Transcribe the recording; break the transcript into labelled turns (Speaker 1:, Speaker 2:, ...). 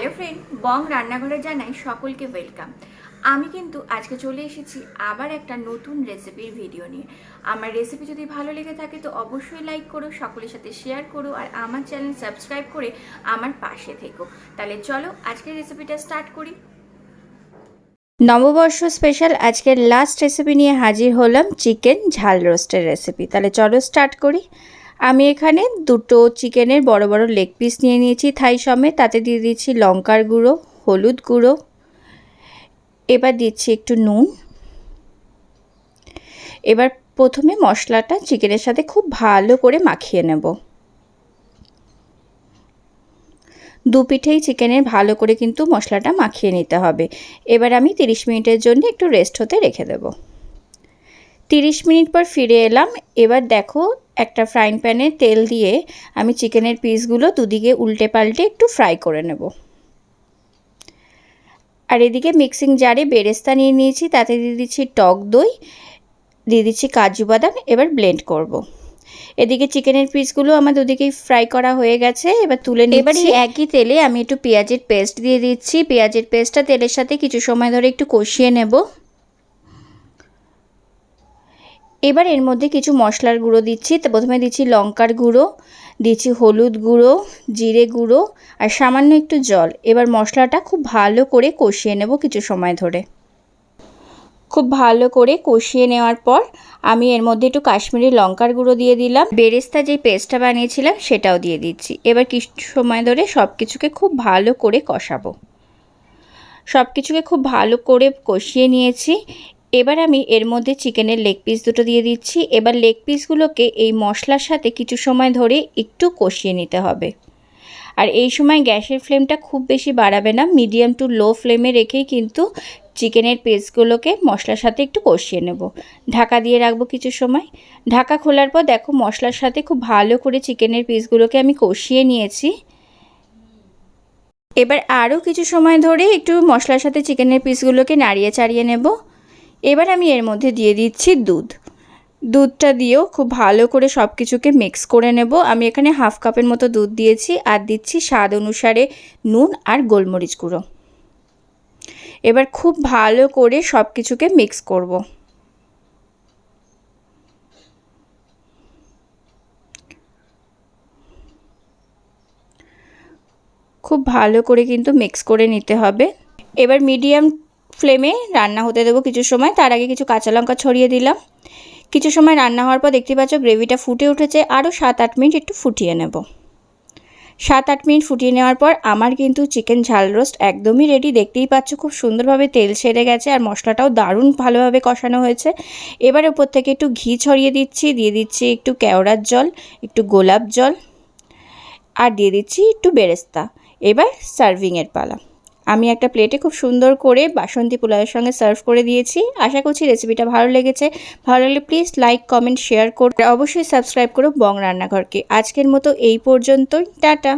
Speaker 1: Hello friend বং রান্নাঘরে জানাই সকলকে ওয়েলকাম আমি কিন্তু আজকে চলে এসেছি আবার একটা নতুন রেসিপির ভিডিও নিয়ে। আমার রেসিপি যদি ভালো লেগে থাকে তো অবশ্যই লাইক করো, সকলের সাথে শেয়ার করো আর আমার চ্যানেল সাবস্ক্রাইব করে আমার পাশে থেকো। তাহলে চলো আজকের রেসিপিটা স্টার্ট করি। নববর্ষ স্পেশাল আজকের লাস্ট রেসিপি নিয়ে হাজির হলাম চিকেন ঝাল রোস্টের রেসিপি তাহলে চলো স্টার্ট করি। আমি এখানে দুটো চিকেনের বড় বড় লেগ পিস নিয়ে নিয়েছি। থাই সমেত, তাতে দিয়ে দিচ্ছি লঙ্কার গুঁড়ো, হলুদ গুঁড়ো। এবার দিচ্ছি একটু নুন। এবার প্রথমে মশলাটা চিকেনের সাথে খুব ভালো করে মাখিয়ে নেব। দু পিঠেই চিকেনের ভালো করে কিন্তু মশলাটা মাখিয়ে নিতে হবে। এবার আমি 30 মিনিটের জন্য একটু রেস্ট হতে রেখে দেব। 30 মিনিট পর ফিরে এলাম। এবার দেখো একটা ফ্রাইং প্যানে তেল দিয়ে আমি চিকেনের পিসগুলো দুদিকে উল্টে পাল্টে একটু ফ্রাই করে নেব। আর এদিকে মিক্সিং জারে বেরেস্তা নিয়ে নিয়েছি, তাতে দিয়ে দিচ্ছি টক দই, দিয়ে দিচ্ছি কাজু বাদাম, এবার ব্লেন্ড করব। এদিকে চিকেনের পিসগুলো আমার দুদিকেই ফ্রাই করা হয়ে গেছে, এবার তুলে এবার একই তেলে আমি একটু পেঁয়াজের পেস্ট দিয়ে দিচ্ছি। পেঁয়াজের পেস্টটা তেলের সাথে কিছু সময় ধরে একটু কষিয়ে নেব। এবার এর মধ্যে কিছু মশলার গুঁড়ো দিচ্ছি। তো প্রথমে দিচ্ছি লঙ্কার গুঁড়ো, দিচ্ছি হলুদ গুঁড়ো, জিরে গুঁড়ো আর সামান্য একটু জল। এবার মশলাটা খুব ভালো করে কষিয়ে নেব কিছু সময় ধরে। খুব ভালো করে কষিয়ে নেওয়ার পর আমি এর মধ্যে একটু কাশ্মীরি লঙ্কার গুঁড়ো দিয়ে দিলাম। বেরেস্তা যে পেস্টটা বানিয়েছিলাম সেটাও দিয়ে দিচ্ছি। এবার কিছু সময় ধরে সব কিছুকে খুব ভালো করে কষাবো। সব কিছুকে খুব ভালো করে কষিয়ে নিয়েছি। এবার আমি এর মধ্যে চিকেনের লেগ পিস দুটো দিয়ে দিচ্ছি। এবার লেগ পিসগুলোকে এই মশলার সাথে কিছু সময় ধরে একটু কষিয়ে নিতে হবে। আর এই সময় গ্যাসের ফ্লেমটা খুব বেশি বাড়াবে না, মিডিয়াম টু লো ফ্লেমে রেখেই কিন্তু চিকেনের পেস্টগুলোকে মশলার সাথে একটু কষিয়ে নেব। ঢাকা দিয়ে রাখব কিছু সময়। ঢাকা খোলার পর দেখো মশলার সাথে খুব ভালো করে চিকেনের পিসগুলোকে আমি কষিয়ে নিয়েছি। এবার আরও কিছু সময় ধরে একটু মশলার সাথে চিকেনের পিসগুলোকে নাড়িয়ে চাড়িয়ে নেব। এবার আমি এর মধ্যে দিয়ে দিচ্ছি দুধ। দুধটা দিয়েও খুব ভালো করে সব কিছুকে মিক্স করে নেব। আমি এখানে হাফ কাপের মতো দুধ দিয়েছি আর দিচ্ছি স্বাদ অনুসারে নুন আর গোলমরিচ গুঁড়ো। এবার খুব ভালো করে সব কিছুকে মিক্স করব। খুব ভালো করে কিন্তু মিক্স করে নিতে হবে। এবার মিডিয়াম ফ্লেমে রান্না হতে দেবো কিছু সময়। তার আগে কিছু কাঁচা লঙ্কা ছড়িয়ে দিলাম। কিছু সময় রান্না হওয়ার পর দেখতে পাচ্ছ গ্রেভিটা ফুটে উঠেছে। আরও সাত আট মিনিট একটু ফুটিয়ে নেব। সাত আট মিনিট ফুটিয়ে নেওয়ার পর আমার কিন্তু চিকেন ঝাল রোস্ট একদমই রেডি দেখতেই পাচ্ছ খুব সুন্দরভাবে তেল সেরে গেছে আর মশলাটাও দারুণ ভালোভাবে কষানো হয়েছে। এবার ওপর থেকে একটু ঘি ছড়িয়ে দিচ্ছি। দিয়ে দিচ্ছি একটু কেওড়ার জল, একটু গোলাপ জল, আর দিয়ে দিচ্ছি একটু বেরেস্তা। এবার সার্ভিংয়ের পালা। আমি একটা প্লেটে খুব সুন্দর করে বাসন্তী পোলাওয়ের সঙ্গে সার্ভ করে দিয়েছি। আশা করছি রেসিপিটা ভালো লেগেছে। ভালো লাগলে প্লিজ লাইক কমেন্ট শেয়ার করে। অবশ্যই সাবস্ক্রাইব করো বং রান্নাঘরকে। আজকের মতো এই পর্যন্তই। টাটা!